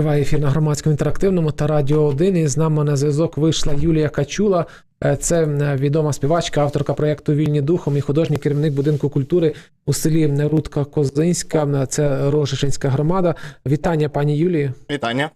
Триває ефір на громадському інтерактивному та радіо 1. І з нами на зв'язок вийшла Юлія Качула. Е, Це е, відома співачка, авторка проєкту Вільні духом і художній керівник будинку культури у селі Рудка Козинська. Е, Це Рожишинська громада. Вітання, пані Юлії. Вітання.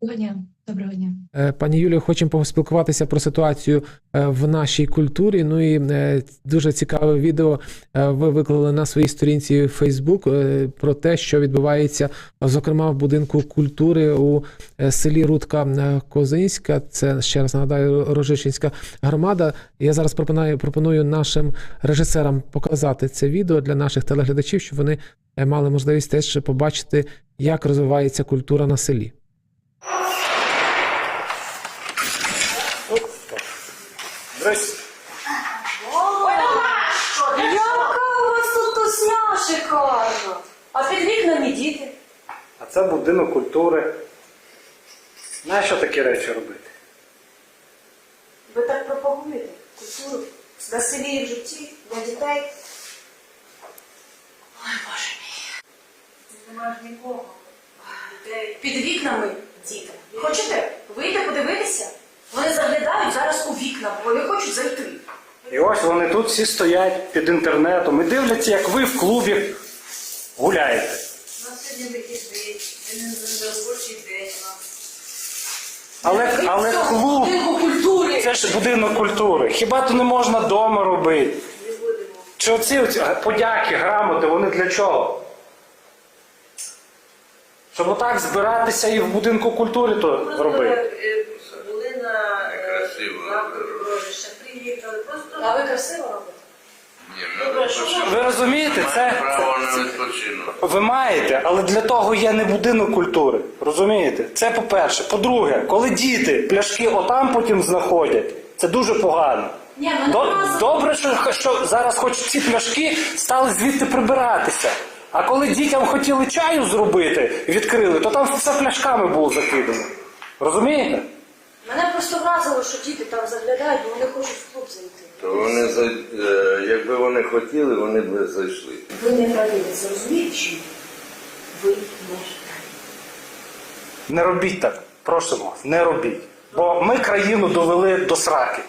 Доброго дня. Доброго дня. Е, Пані Юлію, хочемо поспілкуватися про ситуацію е, в нашій культурі. Ну і е, дуже цікаве відео ви виклали на своїй сторінці Facebook про те, що відбувається, зокрема в будинку культури у селі Рудка Козинська. Це ще раз нагадаю, Рожичинська громада. Я зараз пропоную, пропоную нашим режисерам показати це відео для наших телеглядачів, щоб вони мали можливість теж побачити, як розвивається культура на селі. Здрасте. Яка у вас тут тусня шикарна. А під вікнами діти. А це будинок культури. Знаєш, що такі речі робити? Ви так пропагуєте культуру на селі і в житті для дітей. Ой, Боже мій. Немає ж нікого. Дітей. Під вікнами діти. Хочете вийти подивитися? Вони заглядають зараз у вікна, бо вони хочуть зайти. І ось вони тут всі стоять під інтернетом і дивляться, як ви в клубі гуляєте. У нас сьогодні вихідний, ми не робочий день. Але, але клуб культури. це ж будинок культури. Хіба то не можна вдома робити? Чи оці, оці подяки, грамоти, вони для чого? Щоб отак збиратися і в будинку культури то робити. е, Були на е, Некрасиво. заході Рожища, приїхали, просто А ви красиво робите? Не відпочинок. Ви розумієте, це, це. Ви маєте, але для того є не будинок культури. Розумієте? Це по-перше. По-друге, коли діти пляшки отам потім знаходять, це дуже погано. Добре, що, що зараз хоч ці пляшки стали звідти прибиратися. А коли дітям хотіли чаю зробити, відкрили, то там все пляшками було закидано. Розумієте? Мене просто вразило, що діти там заглядають, бо вони хочуть в клуб зайти. То вони, е, якби вони хотіли, вони б зайшли. Ви не праві, це розумієте чи? Ви не. Не робіть так. Просимо, не робіть. Бо ми країну довели до сраки.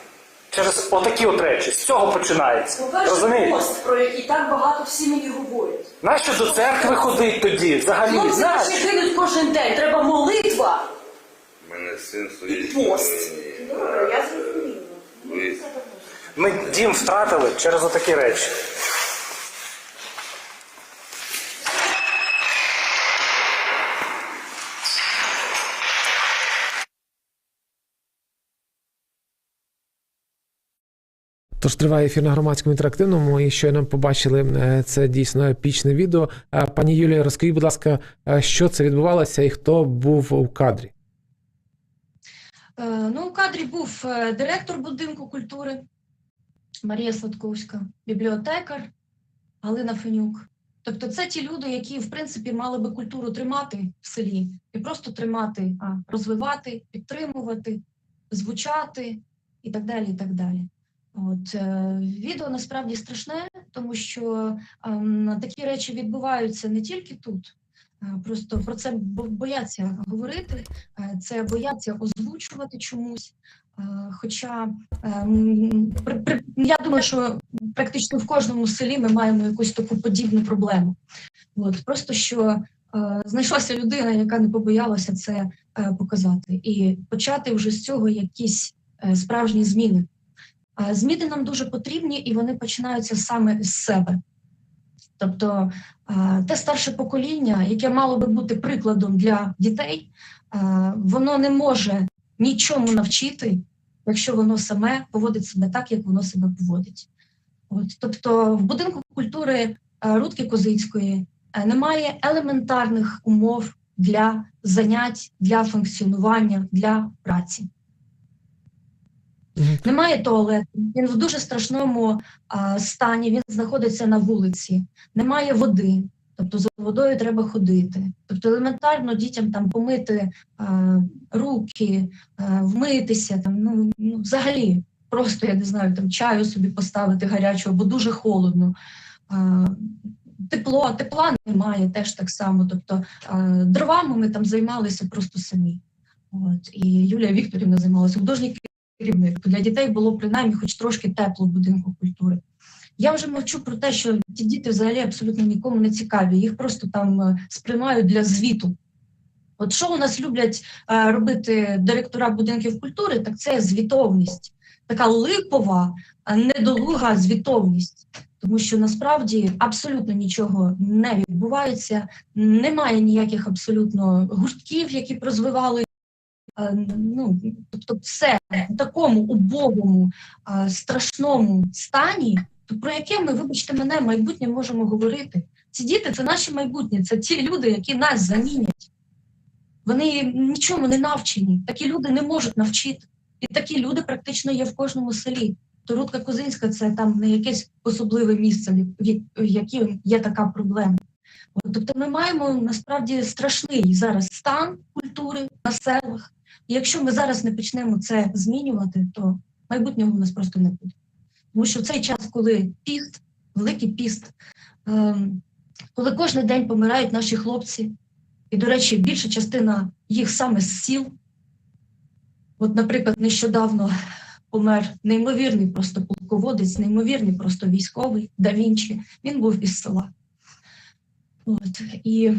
Через отакі от речі. З цього починається. По-перше, Розумієте? пост, про який так багато всі мені говорять. Нащо до церкви ходить тоді? Взагалі, Хлопці знаєш? наші гинуть кожен день, треба молитва. У мене син стоїть. І пост. Добре, я зрозуміла. Ми дім втратили через отакі речі. Тож триває ефір на громадському інтерактивному, і щойно побачили е, це дійсно епічне відео. Е, Пані Юлія, розкажіть, будь ласка, е, що це відбувалося і хто був у кадрі? Ну, у кадрі був директор будинку культури Марія Сладковська, бібліотекар Галина Фенюк. Тобто, це ті люди, які в принципі мали би культуру тримати в селі, не просто тримати, а розвивати, підтримувати, звучати і так далі. І так далі. От е, відео насправді страшне, тому що ем, такі речі відбуваються не тільки тут. Е, Просто про це бояться говорити, е, це бояться озвучувати чомусь. Е, Хоча при- я думаю, що практично в кожному селі ми маємо якусь таку подібну проблему. От просто що е, знайшлася людина, яка не побоялася це е, показати, і почати вже з цього якісь е, справжні зміни. Е, Зміни нам дуже потрібні, і вони починаються саме з себе. Тобто е, те старше покоління, яке мало би бути прикладом для дітей, е, воно не може нічому навчити, якщо воно саме поводить себе так, як воно себе поводить. От, тобто, в будинку культури е, Рудки Козицької е, немає елементарних умов для занять, для функціонування, для праці. Немає туалету, він в дуже страшному а, стані, він знаходиться на вулиці, немає води, тобто за водою треба ходити. Тобто елементарно дітям там помити а, руки, а, вмитися, там, ну, ну, взагалі, просто я не знаю, там чаю собі поставити гарячого, бо дуже холодно. А, тепло, тепла немає теж так само. Тобто е, дровами ми там займалися просто самі. От і Юлія Вікторівна займалася художній керівник. Для дітей було принаймні хоч трошки тепло в будинку культури. Я вже мовчу про те, що ті діти взагалі абсолютно нікому не цікаві. Їх просто там е, сприймають для звіту. От що у нас люблять е, робити директора будинків культури, так це звітовність, така липова, недолуга звітовність. Тому що насправді абсолютно нічого не відбувається, немає ніяких абсолютно гуртків, які б розвивали. е, Ну, тобто, все в такому убогому, страшному стані, то про яке ми, вибачте мене, майбутнє можемо говорити. Ці діти це наші майбутнє, це ті люди, які нас замінять. Вони нічому не навчені. Такі люди не можуть навчити. І такі люди практично є в кожному селі. Торутка Козинська це там не якесь особливе місце, в я- в яким є така проблема. Тобто ми маємо насправді страшний зараз стан культури на селах. І якщо ми зараз не почнемо це змінювати, то майбутнього у нас просто не буде. Тому що в цей час, коли піст, великий піст, ем, коли кожен день помирають наші хлопці, і, до речі, більша частина їх саме з сіл. От, наприклад, нещодавно помер неймовірний просто полководець, неймовірний просто військовий да Вінчі. Він був із села. От, і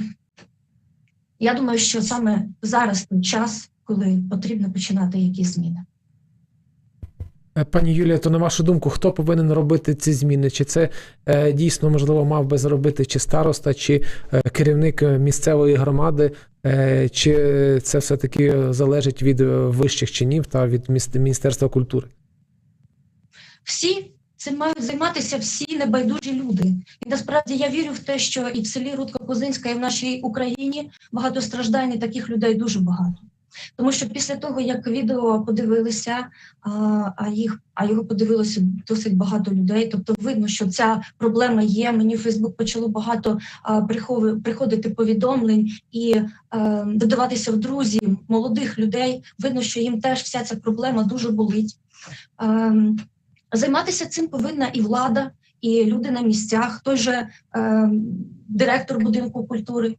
я думаю, що саме зараз той час, коли потрібно починати якісь зміни. Е, Пані Юлія, то на вашу думку, хто повинен робити ці зміни? Чи це е, дійсно можливо мав би зробити чи староста, чи е, керівник місцевої громади, чи це все-таки залежить від вищих чинів та від Міністерства культури? всі цим мають займатися всі небайдужі люди. І насправді я вірю в те, що і в селі Рудко-Козинська, і в нашій Україні багатостраждань і таких людей дуже багато. Тому що після того, як відео подивилися, а, їх а його подивилося досить багато людей. Тобто, видно, що ця проблема є. Мені в Фейсбук почало багато приходити повідомлень і е, додаватися в друзі молодих людей. Видно, що їм теж вся ця проблема дуже болить. Ем, Займатися цим повинна і влада, і люди на місцях, той же е, директор будинку культури, е,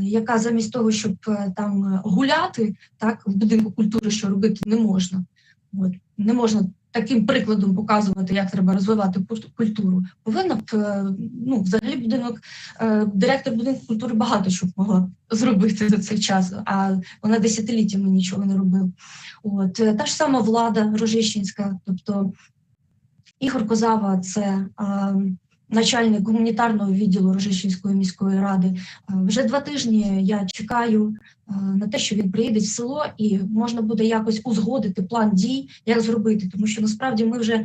яка замість того, щоб е, там е, гуляти, так в будинку культури, що робити не можна. От, не можна таким прикладом показувати, як треба розвивати культуру. Повинна б е, ну, взагалі будинок, е, директор будинку культури багато що могла зробити за цей час, а вона десятиліттями нічого не робила. От е, та ж сама влада Рожищенська, тобто Ігор Козава це начальник гуманітарного відділу Рожищенської міської ради. Вже два тижні я чекаю на те, що він приїде в село, і можна буде якось узгодити план дій, як зробити, тому що насправді ми вже.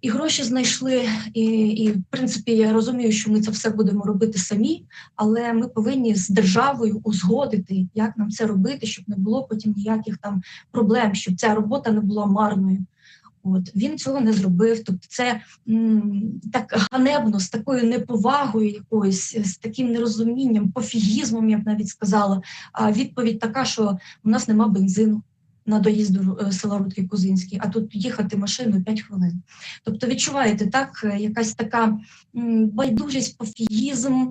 І гроші знайшли, і, і в принципі я розумію, що ми це все будемо робити самі, але ми повинні з державою узгодити, як нам це робити, щоб не було потім ніяких там проблем, щоб ця робота не була марною. От він цього не зробив. Тобто, це м, так ганебно, з такою неповагою, якоюсь, з таким нерозумінням, пофігізмом, я б навіть сказала. А відповідь така, що у нас нема бензину на доїзд до е, села Рудки Кузинський, а тут їхати машиною 5 хвилин. Тобто, відчуваєте так, е, якась така байдужість, пофігізм.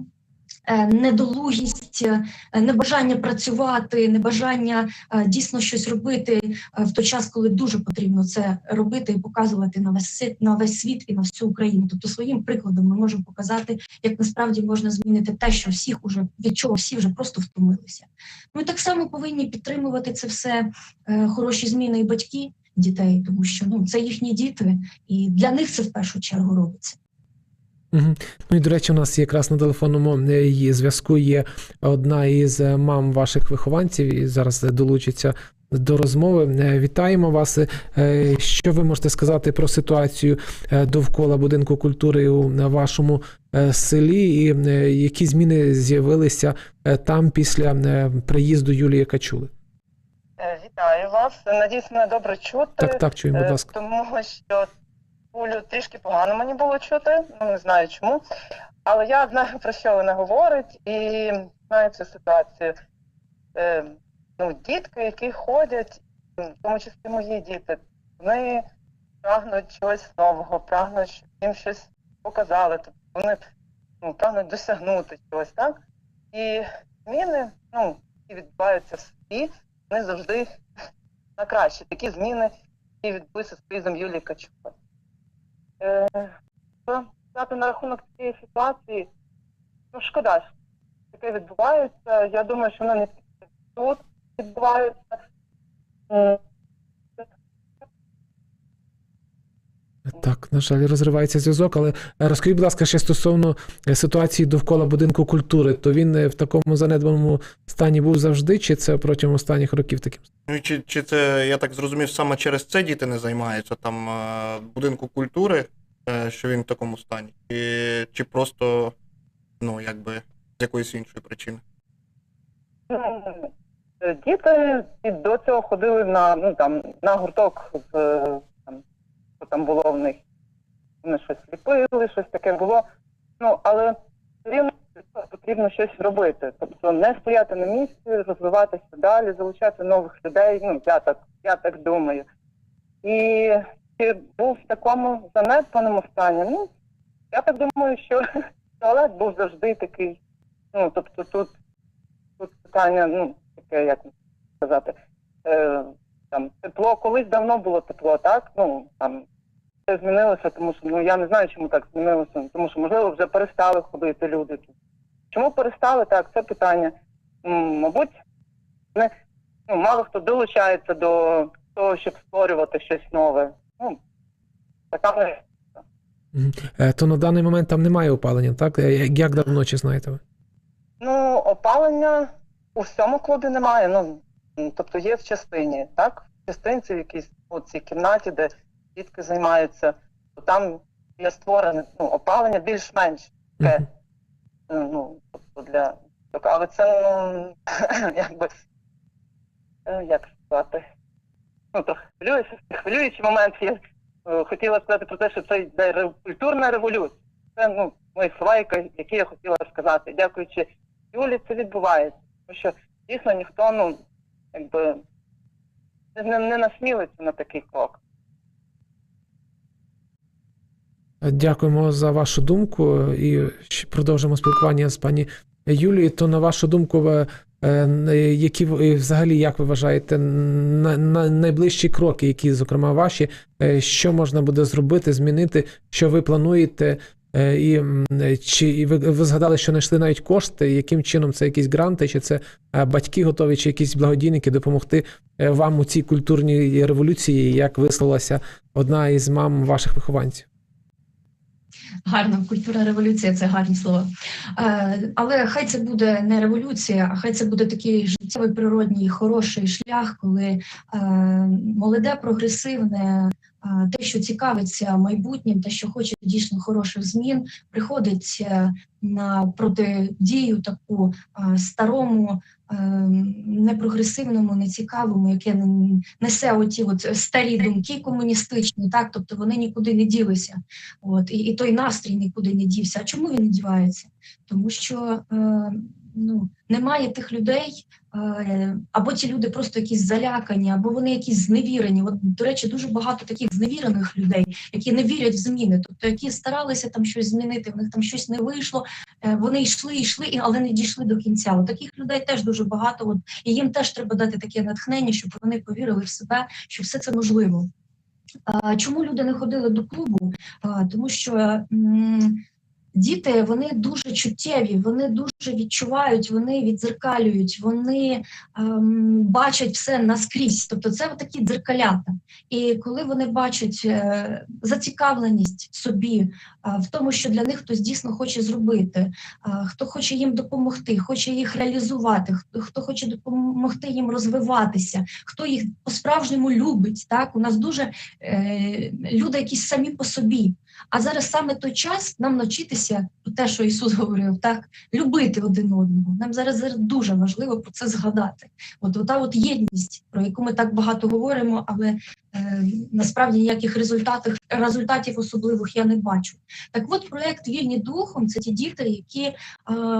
Е, Недолугість, е, небажання працювати, небажання е, дійсно щось робити, в той час, коли дуже потрібно це робити і показувати на весь на весь світ і на всю Україну. Тобто своїм прикладом ми можемо показати, як насправді можна змінити те, що всіх уже від чого всі вже просто втомилися. Ми так само повинні підтримувати це все хороші зміни і батьки дітей, тому що ну це їхні діти, і для них це в першу чергу робиться. Угу. Ну і до речі, у нас якраз на телефонному е, зв'язку є одна із е, мам ваших вихованців, і зараз долучиться до розмови. Е, Вітаємо вас. Що ви можете сказати про ситуацію довкола будинку культури у вашому селі, і які зміни з'явилися там після приїзду Юлії Качули? Вітаю вас. Надіюсь, мене добре чути. Так, так, чуємо, будь ласка. Тому що пулю трішки погано мені було чути, ну не знаю чому. Але я знаю, про що вона говорить, і знаю цю ситуацію. Е, ну, дітки, які ходять, в тому числі мої діти, вони прагнуть чогось нового, прагнуть, щоб їм щось показали. Тобто вони ну, прагнуть досягнути чогось, так? І зміни, ну, які відбуваються в світі, вони завжди на краще. Такі зміни, які відбулися з призом Юлії Качука. Е, що сказати на рахунок цієї ситуації, ну шкода, що таке відбувається. Я думаю, що воно не тут відбувається. М, Так, на жаль, розривається зв'язок, але е, розкажіть, будь ласка, ще стосовно е, ситуації довкола будинку культури, то він е, в такому занедбаному стані був завжди, чи це протягом останніх років таким? Ну, чи, чи це, я так зрозумів, саме через це діти не займаються там будинку культури, що він в такому стані? Чи, чи просто, ну, якби, з якоїсь іншої причини? Діти і до цього ходили на, ну, там, на гурток, з, що там було в них. Вони щось ліпили, щось таке було. Ну, але рівно потрібно щось робити. Тобто не стояти на місці, розвиватися далі, залучати нових людей. Ну, я так, я так думаю. І чи був в такому занедбаному стані? Ну, я так думаю, що туалет був завжди такий. Ну, тобто тут тут питання, ну, таке, як сказати, е, там тепло, колись давно було тепло, так? Ну, там все змінилося, тому що ну я не знаю, чому так змінилося, тому що, можливо, вже перестали ходити люди тут. Чому перестали, так, це питання. Мабуть, не, ну, мало хто долучається до того, щоб створювати щось нове. Ну, така ми- Е, То на даний момент там немає опалення, так? Е, Як давно, чи знаєте ви? Ну, опалення у всьому клубі немає. Ну, тобто є в частині, так? В частинці в якійсь у цій кімнаті, де дітки займаються, то там є створене ну, опалення більш-менш таке. Е, Ну, тобто для. Але це ну, якби е, як сказати. Ну, то хвилююся, хвилюючий момент. Я е, хотіла сказати про те, що це йде культурна революція. Це ну, мої слова, які я хотіла сказати. Дякуючи Юлі, це відбувається. Тому що дійсно ніхто, ну, якби не, не, насмілиться на такий крок. Дякуємо за вашу думку і продовжимо спілкування з пані Юлією. То на вашу думку, е, які взагалі як ви вважаєте на, на найближчі кроки, які, зокрема, ваші, е, що можна буде зробити, змінити, що ви плануєте? Е, І чи і ви, ви згадали, що знайшли навіть кошти, яким чином це якісь гранти, чи це е, батьки готові, чи якісь благодійники допомогти е, вам у цій культурній революції, як висловилася одна із мам ваших вихованців? Гарна культурна революція це гарні слова. Е, але хай це буде не революція, а хай це буде такий життєвий природній хороший шлях, коли е, молоде, прогресивне, е, те, що цікавиться майбутнім, те, що хоче дійсно хороших змін, приходить на протидію таку старому. Е, Непрогресивному, нецікавому, яке несе оті от старі думки комуністичні, так тобто вони нікуди не ділися. От і, і той настрій нікуди не дівся. А чому він не дівається? Тому що е, ну немає тих людей, е, або ті люди просто якісь залякані, або вони якісь зневірені. От, до речі, дуже багато таких зневірених людей, які не вірять в зміни, тобто які старалися там щось змінити, в них там щось не вийшло. е, вони йшли, йшли, але не дійшли до кінця. От таких людей теж дуже багато. От і їм теж треба дати таке натхнення, щоб вони повірили в себе, що все це можливо. Чому люди не ходили до клубу? Тому що діти вони дуже чуттєві, вони дуже відчувають, вони відзеркалюють, вони ем, бачать все наскрізь. Тобто це такі дзеркалята. І коли вони бачать е, зацікавленість собі е, в тому, що для них хтось дійсно хоче зробити, е, хто хоче їм допомогти, хоче їх реалізувати, хто, хто хоче допомогти їм розвиватися, хто їх по-справжньому любить. Так, у нас дуже е, люди якісь самі по собі. А зараз саме той час нам навчитися те, що Ісус говорив, так любити один одного. Нам зараз, дуже важливо про це згадати. От ота от єдність, про яку ми так багато говоримо, але насправді ніяких результатів результатів особливих я не бачу. Так, от проект Вільні духом це ті діти, які е,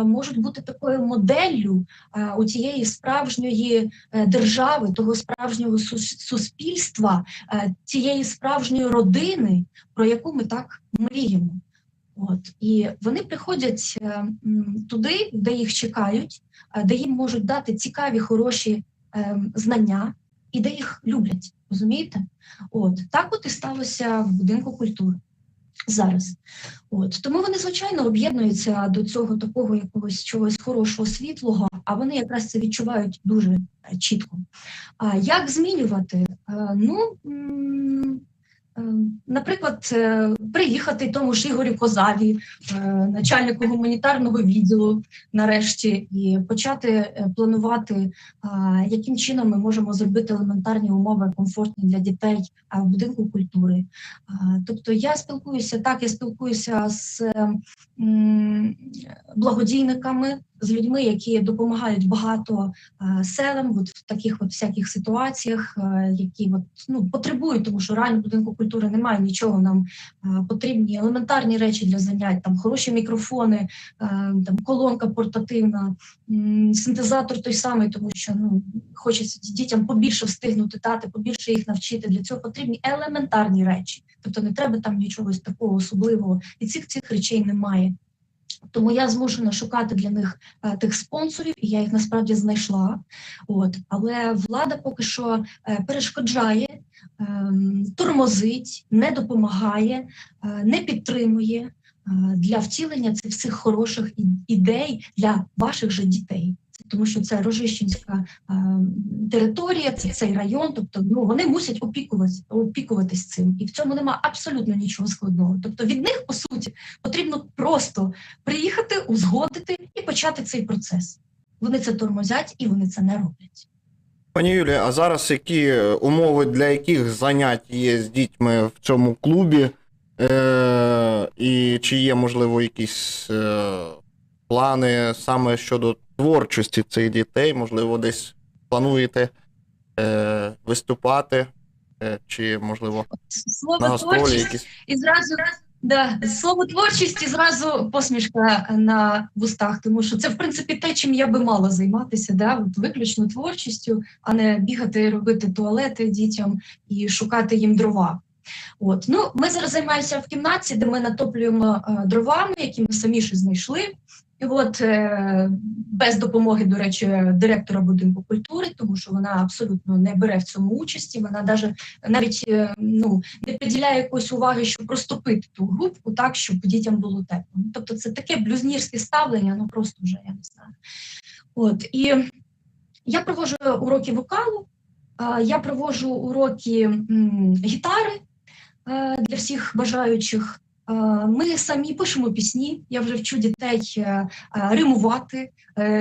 можуть бути такою моделлю е, у цієї справжньої е, держави, того справжнього суспільства, е, цієї справжньої родини, про яку ми так мріємо. От і вони приходять е, туди, де їх чекають, е, де їм можуть дати цікаві, хороші е, знання і де їх люблять. Розумієте? От так от і сталося в будинку культури зараз. От тому вони звичайно об'єднуються до цього такого якогось чогось хорошого світлого, а вони якраз це відчувають дуже е, чітко. А як змінювати? Е, Ну наприклад, е, приїхати тому ж Ігорю Козаві, е, начальнику гуманітарного відділу, нарешті, і почати е, планувати, яким чином ми можемо зробити елементарні умови комфортні для дітей в будинку культури. Тобто я спілкуюся так, я спілкуюся з е, благодійниками, з людьми, які допомагають багато е, селам от в таких от всяких ситуаціях, е, які от, ну, потребують, тому що реально будинку культури немає нічого. Нам е, потрібні елементарні речі для занять, там хороші мікрофони, там колонка портативна, синтезатор той самий, тому що ну хочеться дітям побільше встигнути дати, побільше їх навчити. Для цього потрібні елементарні речі. Тобто не треба там нічого такого особливого, і цих цих речей немає. Тому я змушена шукати для них е, тих спонсорів, і я їх насправді знайшла. От але влада поки що е, перешкоджає, ем, тормозить, не допомагає, е, не підтримує е, для втілення цих всіх хороших ідей для ваших же дітей. Тому що це Рожищенська е, територія, це цей район. Тобто, ну вони мусять опікуватись, опікуватись цим, і в цьому нема абсолютно нічого складного. Тобто від них по суті потрібно просто приїхати, узгодити і почати цей процес. Вони це тормозять і вони це не роблять. Пані Юлія, а зараз які умови для яких занять є з дітьми в цьому клубі? Е- і чи є, можливо, якісь е- плани саме щодо творчості цих дітей? Можливо, десь плануєте е- виступати? Е- чи, можливо, Слово на гастролі творчість якісь? і зразу да, слово творчість і зразу посмішка на вустах, тому що це в принципі те, чим я би мала займатися, да, от виключно творчістю, а не бігати робити туалети дітям і шукати їм дрова. От ну ми зараз займаємося в кімнаті, де ми натоплюємо е, дровами, які ми самі і знайшли. І от е, без допомоги, до речі, директора будинку культури, тому що вона абсолютно не бере в цьому участі. Вона даже навіть е, ну не приділяє якоїсь уваги, щоб розтопити ту групку так, щоб дітям було тепло. Ну, тобто, це таке блюзнірське ставлення, ну просто вже я не знаю. От і я проводжу уроки вокалу, я проводжу уроки гітари е, для всіх бажаючих. Е, Ми самі пишемо пісні. Я вже вчу дітей е, е, римувати,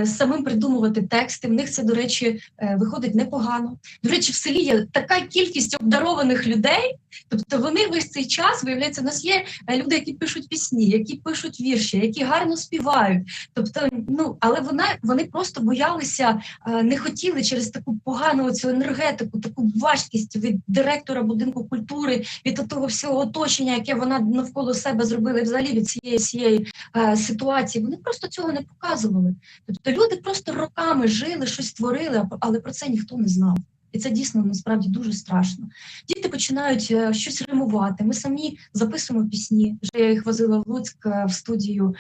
самим придумувати тексти. В них це, до речі, виходить непогано. До речі, в селі є така кількість обдарованих людей. Тобто вони весь цей час виявляється, у нас є люди, які пишуть пісні, які пишуть вірші, які гарно співають. Тобто, ну але вона вони просто боялися, не хотіли через таку погану цю енергетику, таку важкість від директора будинку культури, від того всього оточення, яке вона навколо себе зробила, і взагалі від цієї цієї е, ситуації. Вони просто цього не показували. Тобто люди просто роками жили, щось творили, але про це ніхто не знав. І це дійсно насправді дуже страшно. Діти починають е, щось римувати. Ми самі записуємо пісні. Вже я їх возила в Луцьк е, в студію.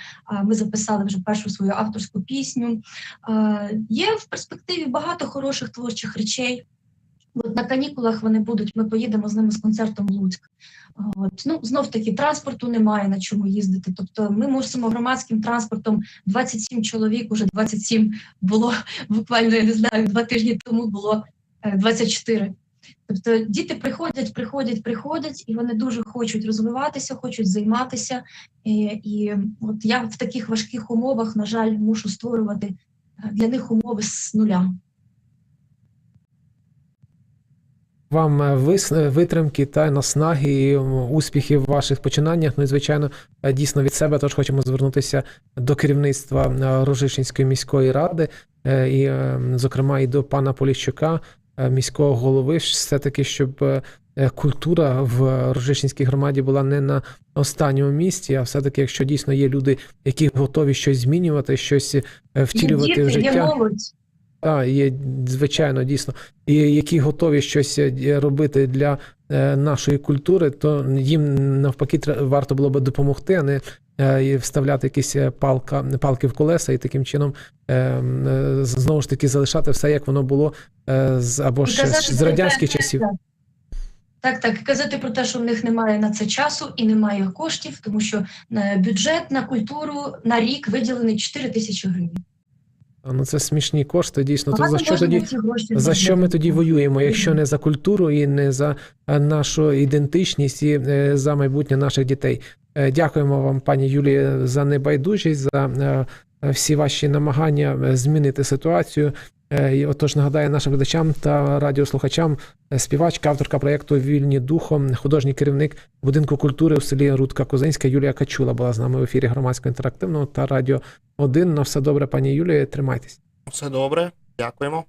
Ми записали вже першу свою авторську пісню. Е, Є в перспективі багато хороших творчих речей. От на канікулах вони будуть. Ми поїдемо з ними з концертом в Луцьк. От ну знов таки транспорту немає на чому їздити. Тобто, ми мусимо громадським транспортом 27 чоловік, уже 27 було буквально я не знаю, два тижні тому було е, 24. Тобто діти приходять, приходять, приходять, і вони дуже хочуть розвиватися, хочуть займатися. І, і от я в таких важких умовах, на жаль, мушу створювати е, для них умови з нуля. Вам е, е, витримки та наснаги і успіхів в ваших починаннях. Ну і звичайно, е, дійсно від себе теж хочемо звернутися до керівництва Рожишинської міської ради, і, зокрема, і до пана Поліщука, міського голови, все таки, щоб культура в Рожишинській громаді була не на останньому місці, а все-таки, якщо дійсно є люди, які готові щось змінювати, щось е, Є втілювати діти, в є життя. молодь. Так, є звичайно, дійсно, і які готові щось е, робити для е, нашої культури, то їм навпаки варто було би допомогти, а не е, вставляти якісь палка, палки в колеса і таким чином е, е, знову ж таки залишати все, як воно було з або ж з радянських часів. Так, так. Казати про те, що в них немає на це часу і немає коштів, тому що бюджет на культуру на рік виділений 4 тисячі гривень. Ну це смішні кошти, дійсно. То за що тоді за що ми тоді воюємо, якщо не за культуру і не за е, нашу ідентичність і е, за майбутнє наших дітей? Е, Дякуємо вам, пані Юлія, за небайдужість, за всі ваші намагання змінити ситуацію. Е, І отож нагадаю нашим глядачам та радіослухачам, е, співачка, авторка проєкту Вільні духом, художній керівник будинку культури у селі Рудка Козинська Юлія Качула була з нами в ефірі громадського інтерактивного та радіо 1. На все добре, пані Юлія. Тримайтесь. Все добре, дякуємо.